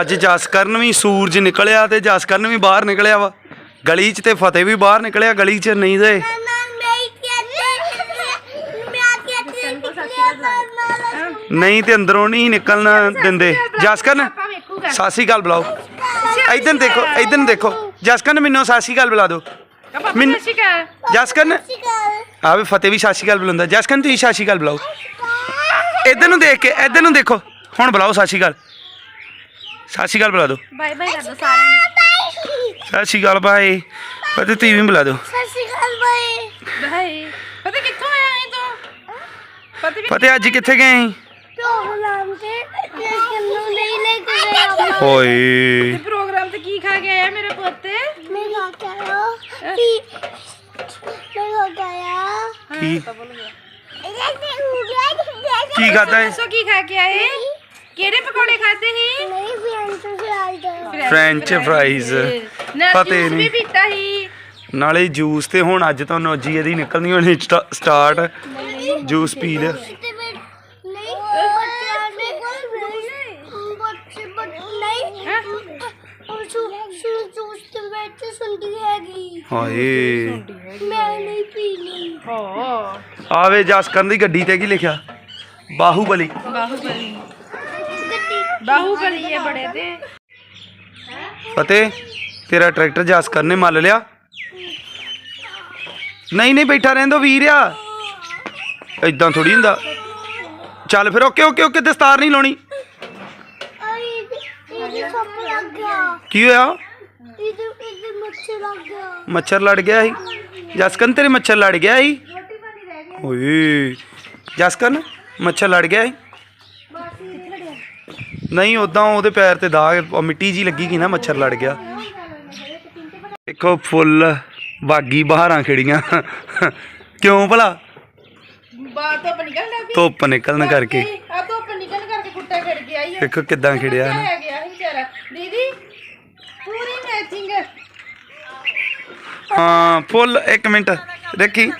ਅੱਜ ਜਸਕਰਨ ਵੀ ਸੂਰਜ ਨਿਕਲਿਆ ਤੇ ਜਸਕਰਨ ਵੀ ਬਾਹਰ ਨਿਕਲਿਆ ਵਾ। ਗਲੀ 'ਚ ਤੇ ਫਤਿਹ ਵੀ ਬਾਹਰ ਨਿਕਲਿਆ ਗਲੀ 'ਚ ਨਹੀਂ ਤੇ। ਨਹੀਂ ਤੇ ਅੰਦਰੋਂ ਨਹੀਂ ਨਿਕਲਣਾ ਦਿੰਦੇ। ਜਸਕਰਨ ਸ਼੍ਰੀ ਅਕਾਲ ਬੁਲਾਓ। ਇਧਰ ਦੇਖੋ ਇਧਰ ਦੇਖੋ। ਜਸਕਰਨ ਮੈਨੂੰ ਸ਼੍ਰੀ ਅਕਾਲ ਬੁਲਾ ਦਿਓ। ਮੈਨੂੰ- ਜਸਕਰਨ ਆ ਵੀ ਫਤਿਹ ਵੀ ਸ਼੍ਰੀ ਅਕਾਲ ਬੁਲਾਉਂਦਾ। ਜਸਕਰਨ ਤੁਸੀਂ ਸ਼੍ਰੀ ਅਕਾਲ ਬੁਲਾਓ। ਇਧਰ ਨੂੰ ਦੇਖ ਕੇ ਇਧਰ ਨੂੰ ਦੇਖੋ। ਹੁਣ ਬੁਲਾਓ ਸ਼੍ਰੀ ਅਕਾਲ ਸਤਿ ਸ਼੍ਰੀ ਅਕਾਲ ਬੁਲਾ ਦਿਓ। ਬਾਏ ਬਾਏ ਕਰ ਦੋ ਸਾਰਿਆਂ ਨੂੰ। ਸਤਿ ਸ਼੍ਰੀ ਅਕਾਲ ਭਾਈ ਫਤਿਹ ਤੁਸੀਂ ਵੀ ਬੁਲਾ ਦਿਓ। ਬਾਏ। ਪਤਾ ਕਿੱਥੋਂ ਆਇਆ ਹੈ ਤੂੰ? ਪਤਾ ਵੀ ਫਤਿਹ ਅੱਜ ਕਿੱਥੇ ਗਏ ਸੀ? ਓਏ। ਪ੍ਰੋਗਰਾਮ ਤੇ ਕੀ ਖਾ ਕੇ ਆਇਆ ਮੇਰਾ ਪੁੱਤ? ਕੀ? ਕੀ? ਖਾਧਾ ਹੈ ਦੱਸੋ ਕੀ ਖਾ ਕੇ ਆਏ? ਕਿਹੜੇ ਪਕੌੜੇ ਖਾਦੇ ਸੀ? ਫ੍ਰੈਂਚ ਫਰਾਈਜ਼ ਪਤਾ ਹੀ ਜੂਸ ਵੀ ਨਹੀਂ। ਪੀਤਾ ਸੀ। ਨਾਲੇ ਜੂਸ ਤੇ ਹੁਣ ਅੱਜ ਤੋਂ ਨੋਜੀ ਇਹਦੀ ਨਿਕਲਣੀ ਹੋਣੀ ਸਟਾ- ਸਟਾਰਟ ਜੂਸ ਪੀ ਲਿਆ। ਹਾਏ। ਮੈਂ ਨਹੀਂ ਪੀਣੀ ਓ ਆਵੇ ਜਸਕਰਨ ਦੀ ਗੱਡੀ ਤੇ ਕੀ ਲਿਖਿਆ? ਬਾਹੂਬਲੀ। ਬਾਹੂਬਲੀ। ਬਾਹੂਬਲੀ ਹੈ ਬੜੇ ਤੇ। ਫਤਿਹ ਤੇਰਾ ਟਰੈਕਟਰ ਜਸਕਰਨ ਨੇ ਮੱਲ ਲਿਆ। ਨਹੀਂ ਨਹੀਂ ਬੈਠਾ ਰਹਿੰਦੋ ਵੀਰ ਆ। ਇਦਾਂ ਥੋੜੀ ਹੁੰਦਾ। ਚੱਲ ਫਿਰ ਓਕੇ ਓਕੇ ਓਕੇ ਦਸਤਾਰ ਨਹੀਂ ਲਾਉਣੀ। ਕੀ ਹੋਇਆ? ਮੱਛਰ ਲੜ ਗਿਆ ਸੀ। ਜਸਕਰਨ ਤੇਰੇ ਮੱਛਰ ਲੜ ਗਿਆ ਸੀ? ਓਏ ਜਸਕਰਨ ਮੱਛਰ ਲੜ ਗਿਆ ਸੀ? ਨਹੀਂ ਉਦਾਂ ਉਹਦੇ ਪੈਰ ਤੇ ਦਾਗ ਉਹ ਮਿੱਟੀ ਜੀ ਲੱਗੀ ਗਈ ਨਾ ਮੱਛਰ ਲੜ ਗਿਆ। ਦੇਖੋ ਫੁੱਲ ਬਾਗੀ ਬਹਾਰਾਂ ਖਿੜੀਆਂ। ਕਿਉਂ ਭਲਾ? ਧੁੱਪ ਨਿਕਲਣ ਕਰਕੇ। ਆ ਧੁੱਪ ਨਿਕਲ ਕਰਕੇ ਕੁੱਟਾ ਖੜ ਗਿਆ ਹੀ ਦੇਖੋ ਕਿੱਦਾਂ ਖਿੜਿਆ ਨਾ। ਆ ਗਿਆ ਸੀ ਵਿਚਾਰਾ। ਦੀਦੀ ਪੂਰੀ ਮੈਚਿੰਗ ਹਾਂ ਫੁੱਲ ਇੱਕ ਮਿੰਟ। ਦੇਖੀ।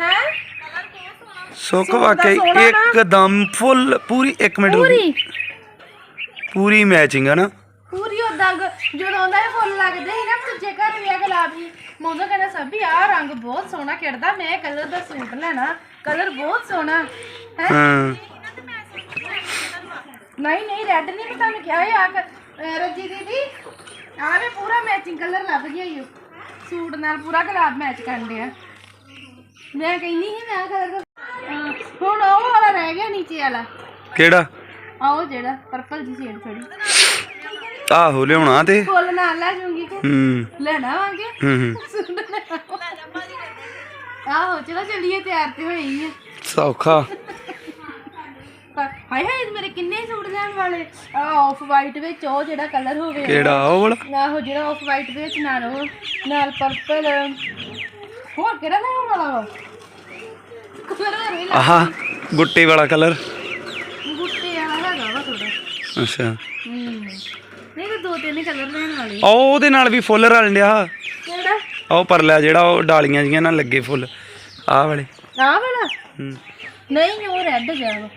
ਹੈ? ਸੁੱਕ ਵਾਕਈ। ਇੱਕਦਮ ਫੁੱਲ ਪੂਰੀ ਇੱਕ ਮਿੰਟ ਰੁਕੀ। ਪੂਰੀ। ਪੂਰੀ ਮੈਚਿੰਗ ਹੈ ਨਾ। ਪੂਰੀ ਉਦਾਂ ਜਦੋਂ ਆਉਂਦਾ ਇਹ ਫੁੱਲ ਲੱਗਦੇ ਸੀ ਨਾ ਦੂਜੇ ਘਰ ਵੀ ਆ ਗੁਲਾਬੀ ਮੋਦੋ ਕਹਿੰਦਾ ਸਭ ਵੀ ਆਹ ਰੰਗ ਬਹੁਤ ਸੋਹਣਾ ਖਿੜਦਾ ਮੈਂ ਕਲਰ ਦਾ ਸੂਟ ਲੈਣਾ। ਕਲਰ ਬਹੁਤ ਸੋਹਣਾ ਹੈ? ਹਾਂ। ਨਹੀਂ ਨਹੀਂ ਰੈੱਡ ਨਹੀਂ ਮੈਂ ਤੁਹਾਨੂੰ ਕਿਹਾ ਆ ਰੱਜੀ ਦੀਦੀ ਆਹ ਵੀ ਪੂਰਾ ਮੈਚਿੰਗ ਕਲਰ ਲੱਭ ਗਿਆ ਓ। ਸੂਟ ਨਾਲ ਪੂਰਾ ਗੁਲਾਬ ਮੈਚ ਕਰਨ ਡਿਆ। ਮੈਂ ਕਹਿੰਦੀ ਸੀ ਮੈਂ ਕਲਰ ਹੁਣ ਉਹ ਵਾਲਾ ਰਹਿ ਗਿਆ ਨੀਚੇ ਵਾਲਾ। ਕਿਹੜਾ? ਉਹ ਜਿਹੜਾ ਪਰਪਲ ਜੀ ਸ਼ੇਡ ਥੋੜੀ ਆਹੋ ਲਿਆਉਣਾ ਤੇ। ਫੁੱਲ ਨਾਲ ਲੈ ਜਾਊਂਗੀ ਕਿ? ਹੂੰ। ਲੈਣਾ ਵਾਂਗੇ ਹੂੰ ਹੂੰ। ਆਹੋ ਚਲੋ ਚੱਲੀਏ ਤਿਆਰ ਤੇ ਹੋਈ ਹੀ ਸੌਖਾ। ਹਾਏ ਹਾਏ ਮੇਰੇ ਕਿੰਨੇ ਸੂਟ ਲੈਣ ਵਾਲੇ? ਆਫ ਵਾਈਟ ਵਿੱਚ ਉਹ ਜਿਹੜਾ ਕਲਰ ਹੋਵੇ। ਕਿਹੜਾ ਉਹ ਵਾਲਾ? ਆਹੋ ਜਿਹੜਾ ਆਫ ਵਾਈਟ ਵਿੱਚ ਨਾਲ ਉਹ ਨਾਲ ਪਰਪਲ ਹੋਰ ਕਿਹੜਾ ਲੈਣ ਵਾਲਾ ਵਾ? ਕਲਰ ਆਹਾ ਗੁੱਟੇ ਵਾਲਾ ਕਲਰ ਗੁੱਟੇ ਵਾਲਾ ਹੈਗਾ ਵਾ ਥੋੜਾ ਅੱਛਾ। ਹੂੰ। ਨਹੀਂ ਤਾਂ ਦੋ ਤਿੰਨ ਕਲਰ ਲੈਣ ਵਾਲੇ। ਉਹ ਉਹਦੇ ਨਾਲ ਵੀ ਫੁੱਲ ਰਲ ਲਿਆ ਕਿਹੜਾ? ਉਹ ਪਰਲਾ ਜਿਹੜਾ ਉਹ ਡਾਲੀਆਂ ਜੀਆਂ ਨਾਲ ਲੱਗੇ ਫੁੱਲ। ਆਹ ਵਾਲੇ। ਆਹ ਵਾਲਾ? ਹੂੰ। ਨਹੀਂ ਉਹ ਰੈੱਡ ਜਾ ਵਾ।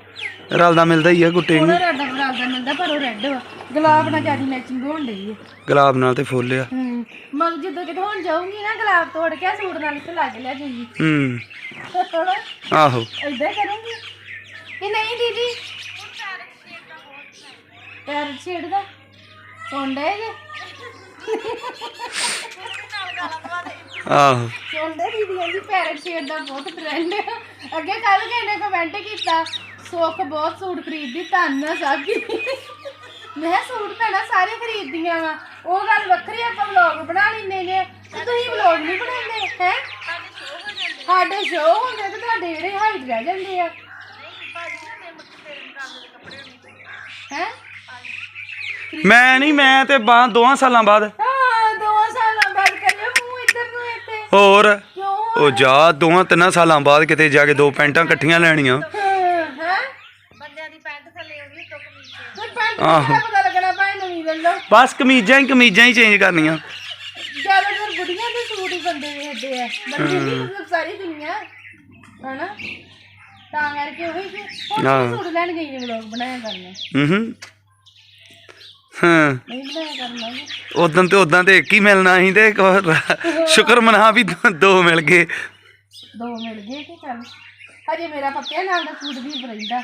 ਰਲਦਾ ਮਿਲਦਾ ਹੀ ਆ ਗੁੱਟੇ ਉਹਦਾ ਨੂੰ। ਰੈੱਡ ਗੁਲਾਬ ਦਾ ਮਿਲਦਾ ਪਰ ਉਹ ਰੈੱਡ ਵਾ। ਗੁਲਾਬ ਨਾਲ ਜ਼ਿਆਦਾ ਮੈਚਿੰਗ ਹੋਣ ਡਈ ਹੈ ਗੁਲਾਬ ਨਾਲ ਤੇ ਫੁੱਲ ਆ। ਹੂੰ। ਮੈਂ ਜਦੋਂ ਕਿਤੇ ਹੁਣ ਜਾਊਂਗੀ ਨਾ ਗੁਲਾਬ ਤੋੜ ਕੇ ਸੂਟ ਨਾਲ ਇੱਥੇ ਲੱਗ ਲਿਆ ਜੂਗੀ ਹੂੰ। ਥੋੜਾ ਆਹੋ। ਕਰੂੰਗੀ। ਕਿ ਨਹੀਂ ਦੀਦੀ ਪੈਰਟ ਸ਼ੇਡ ਦਾ ਸੌਂਡੇ ਜੇ? ਆਹੋ। ਸੌਂਡੇ ਦੀਦੀ ਕਹਿੰਦੀ ਪੈਰਟ ਸ਼ੇਡ ਦਾ ਬਹੁਤ ਟ੍ਰੈਂਡ ਅੱਗੇ ਕੱਲ ਕਿਸੇ ਨੇ ਕਮੈਂਟ ਕੀਤਾ ਸੁੱਖ ਬਹੁਤ ਸੂਟ ਖਰੀਦਦੀ ਧੰਨ ਸਭ ਦੀ ਮੈਂ ਕਿਹਾ ਸੂਟ ਭੈਣਾ ਸਾਰੇ ਖਰੀਦਦੀਆਂ ਵਾ। ਉਹ ਗੱਲ ਵੱਖਰੀ ਆਪਾਂ ਵਲੌਗ ਬਣਾ ਲੈਂਦੇ ਨੇ ਤੇ ਤੁਸੀਂ ਵਲੌਗ ਨਹੀਂ ਬਣਾਉਂਦੇ ਹੈ? ਸਾਡੇ ਸ਼ੋਅ ਹੁੰਦੇ ਤੇ ਤੁਹਾਡੇ ਜਿਹੜੇ ਹਾਈਟ ਰਹਿ ਜਾਂਦੇ ਆ। ਹੈ? ਮੈਂ ਨਹੀਂ ਮੈਂ ਤੇ ਬਾਹ ਦੋਹਾਂ ਸਾਲਾਂ ਬਾਅਦ। ਹਾਂ ਦੋ ਸਾਲਾਂ ਬਾਅਦ ਕਰਿਓ ਮੂੰਹ ਇੱਧਰ ਨੂੰ ਇੱਥੇ ਹੋਰ? ਕਿਉਂ? ਉਹ ਜਾ ਦੋਹਾਂ ਤਿੰਨਾਂ ਸਾਲਾਂ ਬਾਅਦ ਕਿਤੇ ਜਾ ਕੇ ਦੋ ਪੈਂਟਾਂ ਇਕੱਠੀਆਂ ਲੈਣੀਆਂ। ਹੈ ਬੰਦਿਆਂ ਦੀ ਪੈਂਟ ਥੱਲੇ ਹੋਗੀ ਤੋਂ ਕਮੀਜ਼। ਪੈਂਟ ਆਹੋ। ਦਾ ਪਤਾ ਲੱਗਣਾ ਭਾਈ ਨਵੀਂ ਲੈ ਲਓ। ਬਸ ਕਮੀਜ਼ਾਂ ਹੀ ਕਮੀਜ਼ਾਂ ਹੀ ਚੇਂਜ ਕਰਨੀਆਂ। ਜ਼ਿਆਦਾਤਰ ਬੁੱਢੀਆਂ ਦੇ ਸੂਟ ਹੀ ਬੰਦੇ ਵੇਖਦੇ ਆ। ਬੰਦੇ ਨਹੀਂ ਸਾਰੀ ਦੁਨੀਆ ਹਨਾ? ਤਾਂ ਕਰਕੇ ਉਹੀ ਕਿ ਹੁਣ। ਸੂਟ ਲੈਣ ਗਈ ਨੇ ਵਲੋਗ ਬਣਾਇਆ ਕਰਨਾ। ਹੂੰ ਹਾਂ। ਨੀ। ਉਦੋਂ ਤੇ ਉਦਾਂ ਤੇ ਇੱਕ ਹੀ ਮਿਲਣਾ ਸੀ ਤੇ ਇੱਕ ਹੋਰ। ਸ਼ੁਕਰ ਮਨਾ ਵੀ ਦੋ- ਦੋ ਮਿਲ ਗਏ। ਦੋ ਮਿਲ ਗਏ ਕਿ ਚੱਲ? ਹਜੇ ਮੇਰਾ ਪੱਕਿਆ ਨਾਲ ਦਾ ਸੂਟ ਵੀ ਬਰੈਂਦਾ।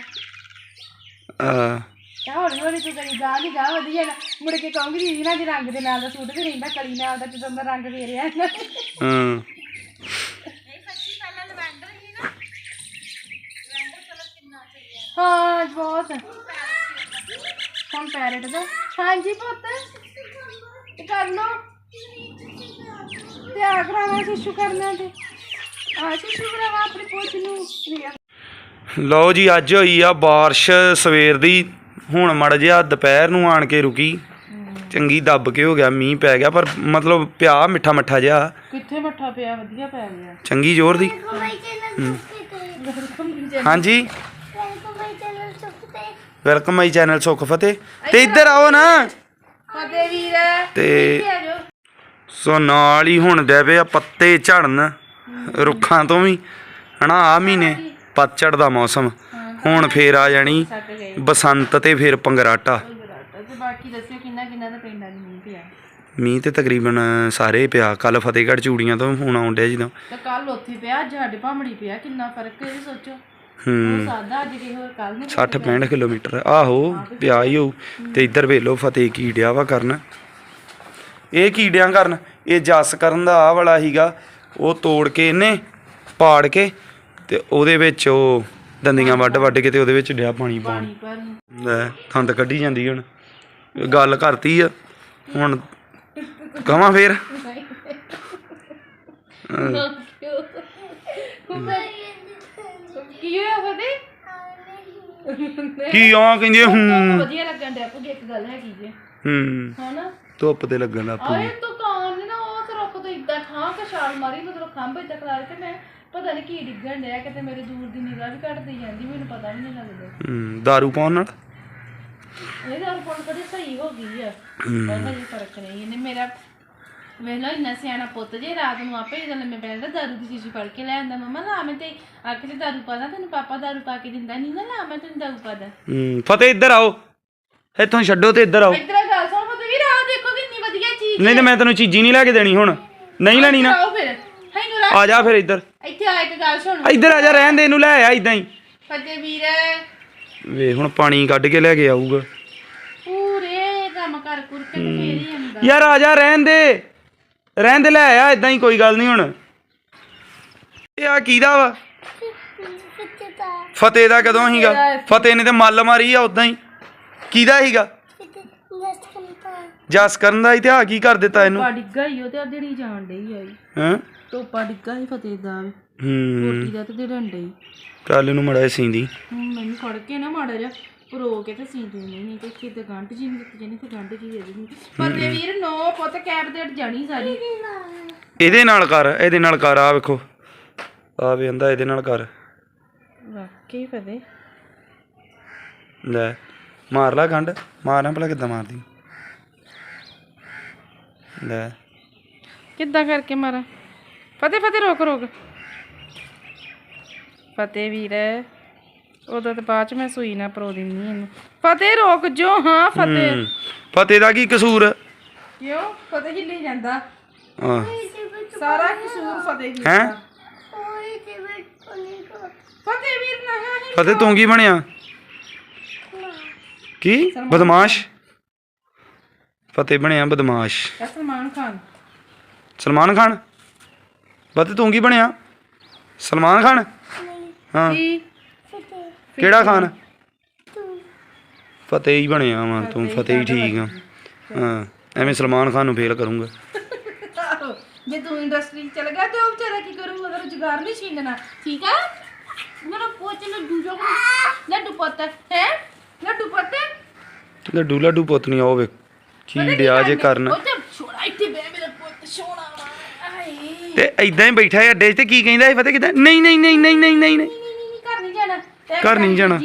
ਆ। ਤਾਂ ਹੌਲੀ ਹੌਲੀ ਤੂੰ ਕਰੀ ਜਾ ਨਹੀਂ ਜਾ ਵਧੀਆ ਨਾ ਮੁੜ ਕੇ ਕਹੂੰਗੀ ਦੀਦੀ ਨਾਲ ਦੇ ਰੰਗ ਦੇ ਨਾਲ ਦਾ ਸੂਟ ਵੀ ਰਹਿੰਦਾ ਕਲੀ ਨਾਲ ਦਾ ਜਦੋਂ ਦਾ ਰੰਗ ਫੇਰਿਆ ਇਹਨਾਂ ਨੇ। ਹਾਂ। ਹਾਂ ਬਹੁਤ। ਹੁਣ ਪੈਰਟ ਦਾ ਹਾਂਜੀ ਪੁੱਤ। ਤੇ ਕਰ ਲੋ ਤੇ ਆ ਕਰਾਵਾ ਸ਼ਿਸ਼ੂ ਕਰਨਾ ਤੇ। ਆ ਸ਼ਿਸ਼ੂ ਕਰਾਵਾ ਆਪਣੀ ਪੁੱਤ ਨੂੰ। ਲਓ ਜੀ ਅੱਜ ਹੋਈ ਆ ਬਾਰਿਸ਼ ਸਵੇਰ ਦੀ। ਹੁਣ ਮੜ ਜਿਹਾ ਦੁਪਹਿਰ ਨੂੰ ਆਣ ਕੇ ਰੁਕੀ। ਚੰਗੀ ਦੱਬ ਕੇ ਹੋ ਗਿਆ ਮੀਂਹ ਪੈ ਗਿਆ ਪਰ ਮਤਲਬ ਪਿਆ ਮਿੱਠਾ ਮੱਠਾ ਜਿਹਾ। ਕਿੱਥੇ ਮੱਠਾ ਪਿਆ? ਵਧੀਆ ਪੈ ਗਿਆ। ਚੰਗੀ ਜ਼ੋਰ ਦੀ। ਹਾਂਜੀ। ਵੈਲਕਮ ਮਾਈ ਚੈਨਲ ਸੁੱਖ ਫਤਿਹ। ਤੇ ਇੱਧਰ ਆਓ ਨਾ। ਫਤਿਹ ਵੀਰ। ਤੇ ਸੋ ਨਾਲ ਹੀ ਹੁਣ ਦੇ ਪਏ ਆ ਪੱਤੇ ਝੜਨ ਰੁੱਖਾਂ ਤੋਂ ਵੀ। ਹਨਾ ਆ ਮਹੀਨੇ ਪਤਝੜ ਦਾ ਮੌਸਮ। ਹੁਣ ਫੇਰ ਆ ਜਾਣੀ ਬਸੰਤ ਤੇ ਫਿਰ ਪੰਗਰਾਟਾ। ਤੇ ਬਾਕੀ ਦੱਸਿਓ ਕਿੰਨਾ ਕਿੰਨਾ ਦਾ ਪਿੰਡਾਂ ਦੀ ਮੀਂਹ ਪਿਆ। ਮੀਂਹ ਤੇ ਤਕਰੀਬਨ ਸਾਰੇ ਪਿਆ। ਕੱਲ ਫਤਿਹਗੜ੍ਹ ਚੂੜੀਆਂ ਤੋਂ ਫੋਨ ਆਉਣ ਡਿਆ ਜਦੋਂ। ਤੇ ਕੱਲ ਉੱਥੇ ਪਿਆ ਅੱਜ ਸਾਡੇ ਭਾਮੜੀ ਪਿਆ। ਕਿੰਨਾ ਫ਼ਰਕ ਹੈ ਸੋਚੋ। ਹੂੰ। ਸਾਦਾ ਅੱਜ ਹੋਰ ਕੱਲ ਨੂੰ 60 65 ਕਿਲੋਮੀਟਰ। ਆਹੋ ਪਿਆ ਹੀ ਹੋਊ। ਤੇ ਇੱਧਰ ਵੇਲੋ ਫਤਿਹ ਕੀੜਿਆ ਵਾ ਕਰਨ। ਇਹ ਕੀੜਿਆਂ ਕਰਨ ਇਹ ਜਸ ਕਰਨ ਦਾ ਆ ਵਾਲਾ ਹੀਗਾ ਉਹ ਤੋੜ ਕੇ ਇਹਨੇ ਪਾੜ ਕੇ ਤੇ ਉਹਦੇ ਵਿੱਚ ਉਹ ਦੰਦੀਆਂ ਵੱਢ ਵੱਢ ਕੇ ਤੇ ਉਹਦੇ ਵਿੱਚ ਡਿਆ ਪਾਣੀ ਪਾਉਣ। ਲੈ ਖੰਡ ਕੱਢੀ ਜਾਂਦੀ ਹੁਣ। ਗੱਲ ਕਰਤੀ ਆ। ਹੁਣ ਕਵਾਂ ਫੇਰ? ਕੀ ਹੋਇਆ ਫਤਿਹ ਕੀ ਆ ਕਹਿੰਦੇ ਹੂੰ। ਵਧੀਆ ਲੱਗਣ ਡਿਆ ਪੁੱਗੇ ਇੱਕ ਗੱਲ ਹੈਗੀ ਜੇ। ਹੂੰ। ਹਨਾ? ਧੁੱਪ ਤੇ ਲੱਗਣ ਲੱਗ ਪਈ। ਤੂੰ ਕਾਂ ਨੇ ਨਾ ਉਹ ਤੇ ਰੁੱਖ ਤੋਂ ਇਦਾਂ ਠਾਂ ਕੇ ਛਾਲ ਮਾਰੀ ਮਤਲਬ ਖੰਭ ਇਦਾਂ ਖਲਾਰ ਕੇ ਮੈਂ ਪਤਾ ਨਹੀਂ ਕੀ ਡਿੱਗਣ ਡਿਆ ਕਿਤੇ ਮੇਰੇ ਦੂਰ ਦੀ ਨਿਗਾਹ ਵੀ ਘਟਦੀ ਜਾਂਦੀ ਮੈਨੂੰ ਪਤਾ ਵੀ ਨਹੀਂ ਲੱਗਦਾ। ਹੂੰ ਦਾਰੂ ਪਾਉਣ ਨਾਲ? ਇਹ ਗੱਲ ਕੋਲ ਕਦੇ ਸਹੀ ਹੋ ਗਈ ਆ ਪਰ ਹਜੇ ਫ਼ਰਕ ਨਹੀਂ ਇਹਨੇ ਮੇਰਾ ਵੇਖ ਲਓ ਇੰਨਾ ਸਿਆਣਾ ਪੁੱਤ ਜੇ ਰਾਤ ਨੂੰ ਆਪੇ ਜਦੋਂ ਮੈਂ ਪੈਂਦਾ ਦਾਰੂ ਦੀ ਸ਼ੀਸ਼ੀ ਫੜ ਕੇ ਲੈ ਆਂਦਾ ਮਮਾ ਲਾ ਮੈਂ ਤੇ ਆਖੇ ਤੇ ਦਾਰੂ ਪਾਦਾ ਤੈਨੂੰ ਪਾਪਾ ਦਾਰੂ ਪਾ ਕੇ ਦਿੰਦਾ ਨਹੀਂ ਨਾ ਲਾ ਮੈਂ ਤੈਨੂੰ ਦਾਰੂ ਪਾਦਾ ਹੂੰ ਫਤਿਹ ਇੱਧਰ ਆਓ। ਇੱਥੋਂ ਛੱਡੋ ਤੇ ਇੱਧਰ ਆਓ। ਇਧਰ ਗੱਲ ਸੁਣ ਪੁੱਤ ਵੀ ਰਾਹ ਦੇਖੋ ਕਿੰਨੀ ਵਧੀਆ ਚੀਜ਼ ਨਹੀਂ ਤੇ ਮੈਂ ਤੈਨੂੰ ਚੀਜ਼ੀ ਨਹੀਂ ਲੈ ਕੇ ਦੇਣੀ ਹੁਣ। ਨਹੀਂ ਲੈਣੀ ਨਾ। ਆਓ ਫਿਰ ਹੈਨੂੰ ਰਾ ਆ ਜਾ ਫਿਰ ਇੱਧਰ। ਇੱਥੇ ਆ ਇੱਕ ਗੱਲ ਸੁਣ। ਇੱਧਰ ਆ ਜਾ ਰਹਿਣ ਦੇ ਇਹਨੂੰ ਲੈ ਆ ਇਦਾਂ ਹੀ। ਫਤਿਹ ਵੀਰ। ਵੇ ਹੁਣ ਪਾਣੀ ਕੱਢ ਕੇ ਲੈ ਕੇ ਆਊਗਾ। ਪੂਰੇ ਕੰਮ ਕਰ ਕੁਰ ਕੇ ਤੇ ਫੇਰ ਹੀ ਆਉਂਦਾ। ਯਾਰ ਆ ਜਾ ਰਹਿਣ ਦੇ। ਰਹਿਣ ਦੇ ਲੈ ਆ ਇਦਾਂ ਹੀ ਕੋਈ ਗੱਲ ਨਹੀਂ ਹੁਣ। ਇਹ ਆ ਕਿਹਦਾ ਵਾ? ਫਤਿਹ ਦਾ ਕਦੋਂ ਹੀਗਾ? ਫਤਿਹ ਨੇ ਤੇ ਮੱਲ ਮਾਰੀ ਆ ਉਦਾਂ ਹੀ। ਕਿਹਦਾ ਹੀਗਾ? ਕਿੱਥੇ ਨਸਟ ਕਰਤਾ ਜਸ ਕਰਨ ਦਾ ਹੀ ਤੇ ਆ ਕੀ ਕਰ ਦਿੱਤਾ ਇਹਨੂੰ? ਡਿੱਗਾ ਹੀ ਉਹ ਤੇ ਜਿਹੜੀ ਜਾਣ ਡਈ ਆਈ ਹਾਂ? ਟੋਪਾ ਡਿੱਗਾ ਹੀ ਫਤਿਹ ਦਾ ਹੂੰ। ਕੋਟੀ ਦਾ ਤੇ ਡਈ। ਚੱਲ ਇਹਨੂੰ ਮੜਾ ਸੀਂਦੀ। ਮੈਨੂੰ ਫੜ ਕੇ ਨਾ ਮਾੜਾ ਜਿਹਾ। ਪਰੋ ਕੇ ਤੇ ਸੀ ਦੇਣੀ ਨਹੀਂ ਤੇ ਕਿਤੇ ਗੰਢ ਜੀ ਨਹੀਂ ਦਿੱਤੀ ਜਾਣੀ ਤੇ ਗੰਢ ਜੀ ਦੇ ਦੇਣੀ ਫਤਿਹ ਵੀਰ ਨੋ ਪੁੱਤ ਕੈਬ ਦੇ ਜਾਣੀ ਸਾਰੀ। ਇਹਦੇ ਨਾਲ ਕਰ ਇਹਦੇ ਨਾਲ ਕਰ ਆ ਵੇਖੋ। ਆ ਵੀ ਕਹਿੰਦਾ ਇਹਦੇ ਨਾਲ ਕਰ। ਵਾਕਈ ਫਤਿਹ ਲੈ ਮਾਰ ਲਾ ਗੰਢ। ਮਾਰਨਾ ਭਲਾ ਕਿੱਦਾਂ ਮਾਰਦੀ। ਲੈ। ਕਿੱਦਾਂ ਕਰਕੇ ਮਾਰਾਂ? ਫਤਿਹ ਫਤਿਹ ਰੋਕ ਰੋਕ। ਫਤਿਹ ਵੀਰ। ਉਦੋਂ ਤੇ ਬਾਅਦ ਚ ਮੈਂ ਸੂਈ ਨਾ ਪਰੋ ਦਿੰਨੀ ਇਹਨੂੰ। ਫਤਿਹ ਰੋਕ ਜੋ ਹਾਂ ਫਤਿਹ। ਹੂੰ। ਫਤਿਹ ਦਾ ਕੀ ਕਸੂਰ? ਕਿਉਂ? ਫਤਿਹ ਹਿੱਲੀ ਜਾਂਦਾ। ਹਾਂ। ਸਾਰਾ ਕਸੂਰ ਫਤਿਹ ਹੈਂ? ਕੋ? ਫਤਿਹ ਵੀਰ ਨਾ ਹੀ ਫਤਿਹ ਤੂੰ ਕੀ ਬਣਿਆ? ਕੀ? ਬਦਮਾਸ਼? ਫਤਿਹ ਬਣਿਆ ਬਦਮਾਸ਼। ਸਲਮਾਨ ਖਾਨ। ਸਲਮਾਨ ਖਾਨ? ਫਤਿਹ ਤੂੰ ਕੀ ਬਣਿਆ? ਸਲਮਾਨ ਖਾਨ? ਹਾਂ। ਕੀ? ਕਿਹੜਾ ਖਾਨ ਫਤਿਹ ਹੀ ਬਣਿਆ ਵਾ ਤੂੰ ਫਤਿਹ ਹੀ ਠੀਕ ਆ। ਹਾਂ ਐਵੇਂ ਸਲਮਾਨ ਖਾਨ ਨੂੰ ਫੇਲ ਕਰੂੰਗਾ। ਜੇ ਤੂੰ ਇੰਡਸਟਰੀ ਚ ਚਲ ਗਿਆ ਤੇ ਉਹ ਵਿਚਾਰਾ ਕੀ ਕਰੂਗਾ ਉਹਦਾ ਰੁਜ਼ਗਾਰ ਨਹੀਂ ਛੀਨਣਾ ਠੀਕ ਆ? ਮੇਰਾ ਪੋਚ ਲੱਡੂ ਜੋ ਲੱਡੂ ਪੁੱਤ ਹੈ? ਲੱਡੂ ਪੁੱਤ? ਲੱਡੂ ਲੱਡੂ ਪੁੱਤ ਨਹੀਂ ਆਵੇ ਕੀ ਡਿਆ ਜੇ ਕਰਨ? ਉਹ ਤੇ ਛੋੜਾ ਇੱਥੇ ਬੈ ਮੇਰਾ ਪੁੱਤ ਸੋਹਣਾ ਵਾ। ਆਏ। ਤੇ ਐਦਾਂ ਹੀ ਬੈਠਾ ਹੈ ਅੱਡੇ 'ਚ ਤੇ ਕੀ ਕਹਿੰਦਾ ਇਹ ਫਤਿਹ ਕਿਦਾਂ? ਨਹੀਂ ਨਹੀਂ ਨਹੀਂ ਨਹੀਂ ਨਹੀਂ ਨਹੀਂ ਨਹੀਂ ਨਹੀਂ ਨਹੀਂ ਨਹੀਂ ਘਰ ਨਹੀਂ ਜਾਣਾ ਤੇ ਘਰ ਨਹੀਂ ਜਾਣਾ?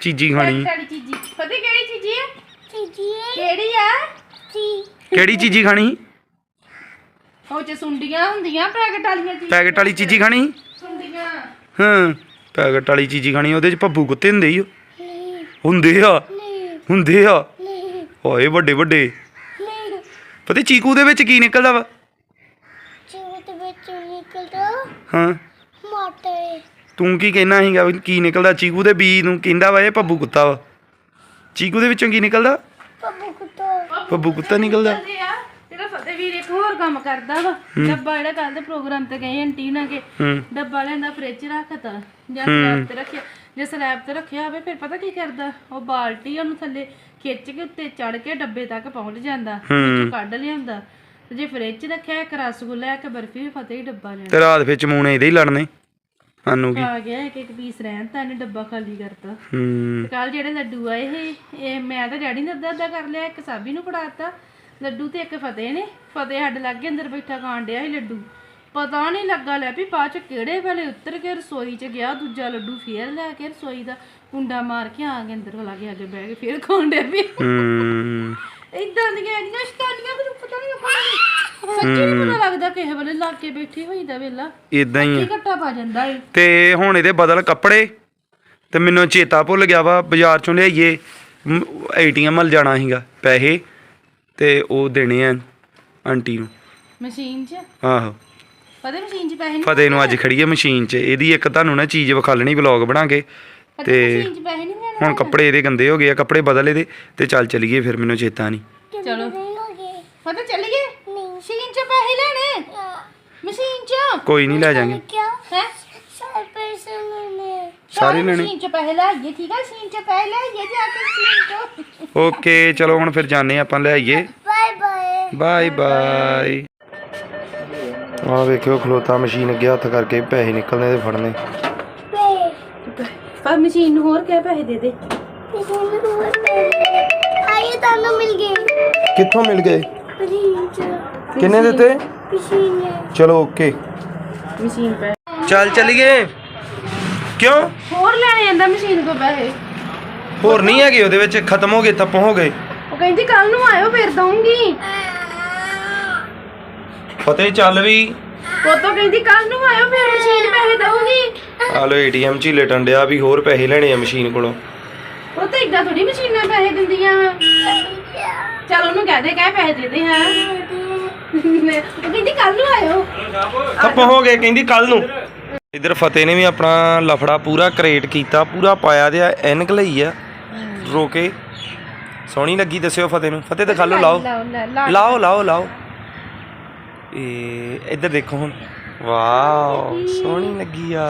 ਚੀਜ਼ੀ, ਖਾਣੀ। ਸਾਡੀ ਚੀਜ਼ੀ। ਫਤਿਹ ਕਿਹੜੀ ਚੀਜ਼ੀ ਹੈ ਚੀਜੀ। ਕਿਹੜੀ ਆ? ਚੀ ਕਿਹੜੀ ਚੀਜੀ ਖਾਣੀ? ਉਹ ਚ ਸੁੰਡੀਆਂ ਹੁੰਦੀਆਂ ਪੈਕਟ ਵਾਲੀਆਂ ਚੀਜ਼ਾਂ। ਪੈਕਟ ਵਾਲੀ ਚੀਜੀ ਖਾਣੀ? ਸੁੰਡੀਆਂ। ਹਾਂ ਪੈਕਟ ਵਾਲੀ ਚੀਜੀ ਖਾਣੀ ਉਹਦੇ 'ਚ ਭੱਬੂ ਕੁੱਤੇ ਹੁੰਦੇ ਹੀ ਹੁੰਦੇ ਆ। ਹੁੰਦੇ ਆ। ਹੋਏ ਵੱਡੇ ਵੱਡੇ। ਪਤਾ ਚੀਕੂ ਦੇ ਵਿੱਚ ਕੀ ਨਿਕਲਦਾ ਵਾ? ਚੀਨੀ ਦੇ ਵਿੱਚ ਨਿਕਲਦਾ ਹਾਂ। ਮਾਟੇ ਤੂੰ ਕੀ ਕਹਿਣਾ ਸੀਗਾ ਵੀ ਕੀ ਨਿਕਲਦਾ? ਚੀਕੂ ਦੇ ਬੀ ਨੂੰ ਕਹਿੰਦਾ ਵਾ ਇਹ ਪੱਬੂ ਕੁੱਤਾ ਵਾ। ਚੀਕੂ ਦੇ ਵਿੱਚੋਂ ਕੀ ਨਿਕਲਦਾ? ਕੁੱਤਾ। ਪੱਬੂ ਕੁੱਤਾ ਨਿਕਲਦਾ। ਕਹਿੰਦੇ ਆ ਜਿਹੜਾ ਫਤਿਹ ਵੀਰ ਇੱਕ ਹੋਰ ਕੰਮ ਕਰਦਾ ਵਾ। ਡੱਬਾ ਜਿਹੜਾ ਕੱਲ ਦੇ ਪ੍ਰੋਗਰਾਮ ਤੇ ਗਏ ਆਂਟੀ ਨਾਲ ਕੇ। ਹੂੰ। ਡੱਬਾ ਲੈਂਦਾ ਫ੍ਰਿਜ 'ਚ ਰੱਖਤਾ ਜਾਂ ਸਲੈਬ ਤੇ ਰੱਖਿਆ। ਜੇ ਸਲੈਬ ਤੇ ਰੱਖਿਆ ਹੋਵੇ ਫਿਰ ਪਤਾ ਕੀ ਕਰਦਾ? ਉਹ ਬਾਲਟੀ ਉਹਨੂੰ ਥੱਲੇ ਖਿੱਚ ਕੇ ਉੱਤੇ ਚੜ ਕੇ ਡੱਬੇ ਤੱਕ ਪਹੁੰਚ ਜਾਂਦਾ ਵਿੱਚੋਂ ਕੱਢ ਲਿਆਉਂਦਾ ਤੇ ਜੇ ਫ੍ਰਿਜ ਰੱਖਿਆ ਇੱਕ ਰਸਗੁੱਲਾ ਇੱਕ ਬਰਫੀ ਵੀ ਫਤਿਹ ਹੀ ਡੱਬਾ ਲੈਣਾ। ਤੇ ਰਾਤ ਵਿੱਚ ਮੂਣੇ ਇਹਦੇ ਹੀ ਲੜਨੇ। ਸਾਨੂੰ ਕੀ? ਆ ਗਿਆ ਇੱਕ ਇੱਕ ਪੀਸ ਰਹਿਣ ਤਾਂ ਇਹਨੇ ਡੱਬਾ ਖਾਲੀ ਕਰਤਾ। ਹੂੰ। ਕੱਲ ਜਿਹੜੇ ਲੱਡੂ ਆਏ ਇਹ ਇਹ ਮੈਂ ਤਾਂ ਡੈਡੀ ਨੇ ਅੱਧਾ ਅੱਧਾ ਕਰ ਲਿਆ ਇੱਕ ਸਾਬੀ ਨੂੰ ਫੜਾਤਾ ਲੱਡੂ ਤੇ ਇੱਕ ਫਤਿਹ ਨੇ। ਫਤਿਹ ਸਾਡੇ ਲਾਗੇ ਅੰਦਰ ਬੈਠਾ ਖਾਣ ਡਿਆ ਸੀ ਲੱਡੂ। ਪਤਾ ਨਹੀਂ ਲੱਗਾ ਲੈ ਵੀ ਬਾਅਦ ਚ ਕਿਹੜੇ ਵੇਲੇ ਉੱਤਰ ਕੇ ਰਸੋਈ ਚ ਗਿਆ ਦੂਜਾ ਲੱਡੂ ਫੇਰ ਲੈ ਕੇ ਰਸੋਈ ਦਾ ਕੁੰਡਾ ਮਾਰ ਕੇ ਆ ਕੇ ਅੰਦਰ ਆ ਕੇ ਬਹਿ ਕੇ ਫੇਰ ਖਾਣ ਡਿਆ ਵੀ। ਹੂੰ। ਇਦਾਂ ਦੀਆਂ ਇੰਨੀਆਂ ਸ਼ਤਾਨੀਆਂ ਮੈਨੂੰ ਪਤਾ ਨਹੀਂ ਆਪਾਂ ਸੱਚੀ ਨਹੀਂ ਪਤਾ ਲੱਗਦਾ ਕਿਸੇ ਵੇਲੇ ਲਾ ਕੇ ਬੈਠੀ ਹੋਈ ਦਾ ਵੇਲਾ। ਇਦਾਂ ਹੀ ਆ। ਕੀ ਘੱਟਾ ਪਾ ਜਾਂਦਾ ਏ। ਤੇ ਹੁਣ ਇਹਦੇ ਬਦਲ ਕੱਪੜੇ ਤੇ ਮੈਨੂੰ ਚੇਤਾ ਭੁੱਲ ਗਿਆ ਵਾ ਬਾਜ਼ਾਰ ਚੋਂ ਲਿਆਈਏ ਏਟੀਐਮ ਵੱਲ ਜਾਣਾ ਸੀਗਾ ਪੈਸੇ ਤੇ ਉਹ ਦੇਣੇ ਆ ਆਂਟੀ ਨੂੰ। ਮਸ਼ੀਨ 'ਚ? ਆਹੋ। ਪਤਾ ਮਸ਼ੀਨ 'ਚ ਪੈਸੇ ਨਹੀਂ ਫਤਿਹ ਨੂੰ ਅੱਜ ਖੜੀਏ ਮਸ਼ੀਨ 'ਚ ਇਹਦੀ ਇੱਕ ਤੁਹਾਨੂੰ ਨਾ ਚੀਜ਼ ਵਿਖਾਲਣੀ ਵਲੌਗ ਬਣਾ ਕੇ। ਪਤਾ ਤੇ ਮਸ਼ੀਨ 'ਚ ਪੈਸੇ ਨਹੀਂ ਲੈਣੇ ਹੁਣ ਕੱਪੜੇ ਇਹਦੇ ਗੰਦੇ ਹੋ ਗਏ ਆ ਕੱਪੜੇ ਬਦਲ ਇਹਦੇ ਤੇ ਚੱਲ ਚਲੀਏ ਫਿਰ ਮੈਨੂੰ ਚੇਤਾ ਨਹੀਂ ਚਲੋ। ਹੋ ਪਤਾ ਚੱਲੀਏ ਨਹੀਂ ਮਸ਼ੀਨ 'ਚ ਪੈਸੇ ਲੈਣੇ ਮਸ਼ੀਨ 'ਚ ਕੋਈ ਨਹੀਂ ਲੈ ਜਾਾਂਗੇ। ਹੈ? ਸਾਰੇ ਪੈਸੇ ਲੈਣੇ ਸਾਰੇ ਲੈਣੇ? ਮਸ਼ੀਨ 'ਚ ਪੈਸੇ ਲਾਈਏ ਠੀਕ ਹੈ ਮਸ਼ੀਨ 'ਚ ਪੈਸੇ ਲਾਈਏ ਜਾ ਕੇ ਮਸ਼ੀਨ 'ਚ। ਓਕੇ ਚਲੋ ਹੁਣ ਫਿਰ ਜਾਣੇ ਆਪਾਂ ਲੈ ਆਈਏ। Bye bye. Bye bye. ਆ ਵੇਖਿਓ ਖਲੋਤਾ ਮਸ਼ੀਨ ਅੱਗੇ ਹੱਥ ਕਰਕੇ ਪੈਸੇ ਨਿਕਲਣੇ ਤੇ ਫੜਨੇ। ਪਰ ਮਸ਼ੀਨ ਨੂੰ ਹੋਰ ਕਿਆ ਪੈਸੇ ਦੇ ਦੇ? ਆਏ ਤੁਹਾਨੂੰ ਮਿਲ ਗਏ। ਕਿੱਥੋਂ ਮਿਲ ਗਏ? ਕਿੰਨੇ ਦਿੱਤੇ? ਚਲੋ ਓਕੇ। ਮਸ਼ੀਨ ਪੈ ਚੱਲ ਚਲੀਏ। ਕਿਉਂ? ਹੋਰ ਲੈਣੇ ਜਾਂਦਾ ਮਸ਼ੀਨ ਕੋ ਪੈਸੇ। ਹੋਰ ਨਹੀਂ ਹੈਗੇ ਉਹਦੇ ਵਿੱਚ ਖਤਮ ਹੋ ਗਏ ਤੱਪ ਹੋ ਗਏ। ਉਹ ਕਹਿੰਦੀ ਕੱਲ ਨੂੰ ਆਇਓ ਫਿਰ ਦਊਂਗੀ। ਫਤਿਹ ਚੱਲ ਵੀ। ਉਹ ਤਾਂ ਕਹਿੰਦੀ ਕੱਲ ਨੂੰ ਆਇਓ ਫਿਰ ਮਸ਼ੀਨ ਪੈਸੇ ਦਊਂਗੀ। ਆ ਲੋ ਏਟੀਐਮ 'ਚ ਹੀ ਲਟਣ ਡਿਆ ਵੀ ਹੋਰ ਪੈਸੇ ਲੈਣੇ ਆ ਮਸ਼ੀਨ ਕੋਲੋਂ। ਉਹ ਤਾਂ ਇਦਾਂ ਥੋੜੀ ਮਸ਼ੀਨਾਂ ਪੈਸੇ ਦਿੰਦੀਆਂ। ਚੱਲ ਉਹਨੂੰ ਕਹਿ ਦੇ ਕਹਿ ਪੈਸੇ ਦੇ ਦੇ ਹਾਂ। ਉਹ ਕਹਿੰਦੀ ਕੱਲ ਨੂੰ ਆਇਓ। ਤੱਪ ਹੋ ਗਏ ਕਹਿੰਦੀ ਕੱਲ ਨੂੰ। ਇਧਰ ਫਤਿਹ ਨੇ ਵੀ ਆਪਣਾ ਲਫੜਾ ਪੂਰਾ ਕ੍ਰੀਏਟ ਕੀਤਾ ਪੂਰਾ ਪਾਇਆ ਤੇ ਐਨਕ ਲਈ ਆ। ਰੋਕੇ। ਸੋਹਣੀ ਲੱਗੀ ਦੱਸਿਓ ਫਤਿਹ ਨੂੰ। ਫਤਿਹ ਦਿਖਾ ਲਓ ਲਾਓ। ਲਾਓ ਲਾਓ ਲਾਓ। ਇਹ ਇੱਧਰ ਦੇਖੋ ਹੁਣ। ਵਾਓ ਸੋਹਣੀ ਲੱਗੀ ਆ।